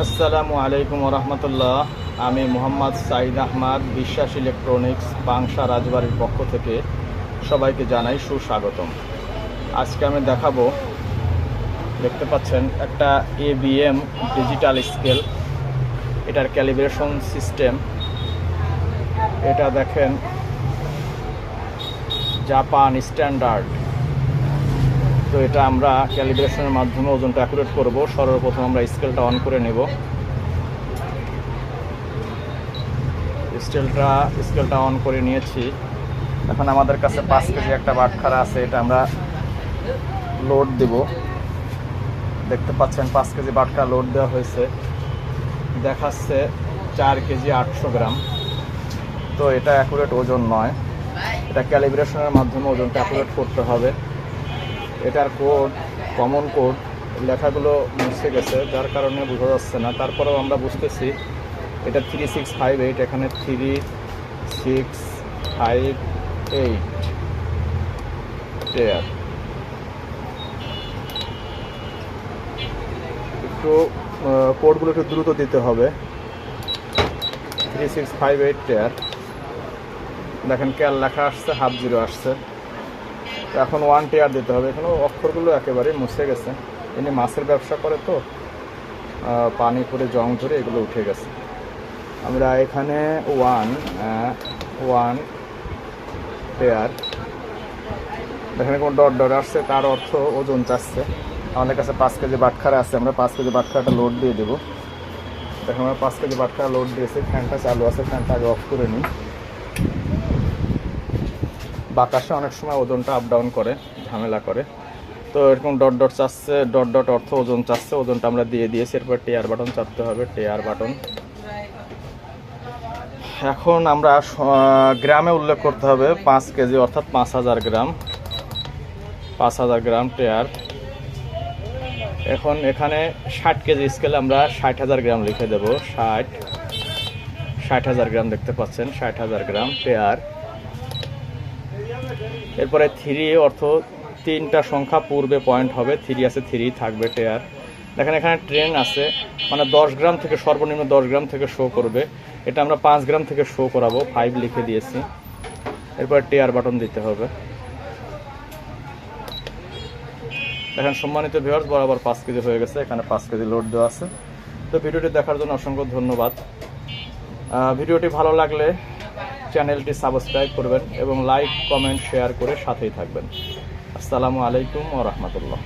আসসালামু আলাইকুম রহমতুল্লাহ আমি মোহাম্মদ সাইদ আহমদ, বিশ্বাস ইলেকট্রনিক্স, বাংশা রাজবাড়ির পক্ষ থেকে সবাইকে জানাই সুস্বাগতম। আজকে আমি দেখাবো, দেখতে পাচ্ছেন, একটা এবিএম ডিজিটাল স্কেল এটার ক্যালিব্রেশন সিস্টেম এটা দেখেন জাপান স্ট্যান্ডার্ড তো এটা আমরা ক্যালিব্রেশনের মাধ্যমে ওজনটা অ্যাকুরেট করব। সর্বপ্রথম আমরা স্কেলটা অন করে নেব। স্কেলটা স্কেলটা অন করে নিয়েছি। এখন আমাদের কাছে পাঁচ কেজি একটা বাটখারা আছে, এটা আমরা লোড দেব। দেখতে পাচ্ছেন, পাঁচ কেজি বাটকা লোড দেওয়া হয়েছে। দেখাচ্ছে চার কেজি আটশো গ্রাম। তো এটা অ্যাকুরেট ওজন নয়। এটা ক্যালিব্রেশনের মাধ্যমে ওজনটা অ্যাকুরেট করতে হবে। এটার কোড কমন কোড লেখাগুলো মুছে গেছে, যার কারণে বোঝা যাচ্ছে না। তারপরেও আমরা বুঝতেছি এটা থ্রি সিক্স ফাইভ এইট এখানে থ্রি সিক্স ফাইভ এইট একটু কোডগুলো একটু দ্রুত দিতে হবে। থ্রি সিক্স ফাইভ এইট টেয়ার দেখেন ক্যাল লেখা আসছে হাফ জিরো আসছে। এখন ওয়ান টিয়ার দিতে হবে। এখানে অক্ষরগুলো একেবারে মুছে গেছে। ইনি মাছের ব্যবসা করে তো পানি করে জং ধরে এগুলো উঠে গেছে। আমরা এখানে ওয়ান ওয়ান টেয়ার এখানে কোনো ডট ডট আসছে, তার অর্থ ওজন চাচ্ছে। আমাদের কাছে পাঁচ কেজি বাটখারা আছে, আমরা পাঁচ কেজি বাটখারাটা লোড দিয়ে দেবো। দেখেন, আমরা পাঁচ কেজি বাটখারা লোড দিয়েছি, ফ্যানটা চালু আছে, ফ্যানটা আগে অফ করে নিই। বাতাসে অনেক সময় ওজনটা আপ ডাউন করে, ঝামেলা করে। তো এরকম ডট ডট চাচ্ছে ডট ডট অর্থ ওজন চাচ্ছে, ওজনটা আমরা দিয়ে দিয়েছি, এরপর টেয়ার বাটন চাপতে হবে টেয়ার বাটন এখন আমরা গ্রামে উল্লেখ করতে হবে, পাঁচ কেজি অর্থাৎ পাঁচ হাজার গ্রাম। পাঁচ হাজার গ্রাম টেয়ার এখন এখানে ষাট কেজি স্কেলে আমরা ষাট হাজার গ্রাম লিখে দেবো, ষাট। ষাট হাজার গ্রাম দেখতে পাচ্ছেন, ষাট হাজার গ্রাম টেয়ার এরপরে থ্রি অর্থ তিনটা সংখ্যা পূর্বে পয়েন্ট হবে, থ্রি আছে, থ্রি থাকবে টেয়ার দেখেন এখানে ট্রেন আছে মানে দশ গ্রাম থেকে সর্বনিম্ন দশ গ্রাম থেকে শো করবে। এটা আমরা পাঁচ গ্রাম থেকে শো করাবো ফাইভ লিখে দিয়েছি। এরপর টেয়ার বাটন দিতে হবে। দেখেন সম্মানিত ভিউয়ার্স বরাবর পাঁচ কেজি হয়ে গেছে, এখানে পাঁচ কেজি লোড দেওয়া আছে। তো ভিডিওটি দেখার জন্য অসংখ্য ধন্যবাদ। ভিডিওটি ভালো লাগলে চ্যানেলটি সাবস্ক্রাইব করবেন এবং লাইক কমেন্ট শেয়ার করে সাথেই থাকবেন। আসসালামু আলাইকুম ও রহমতুল্লাহ।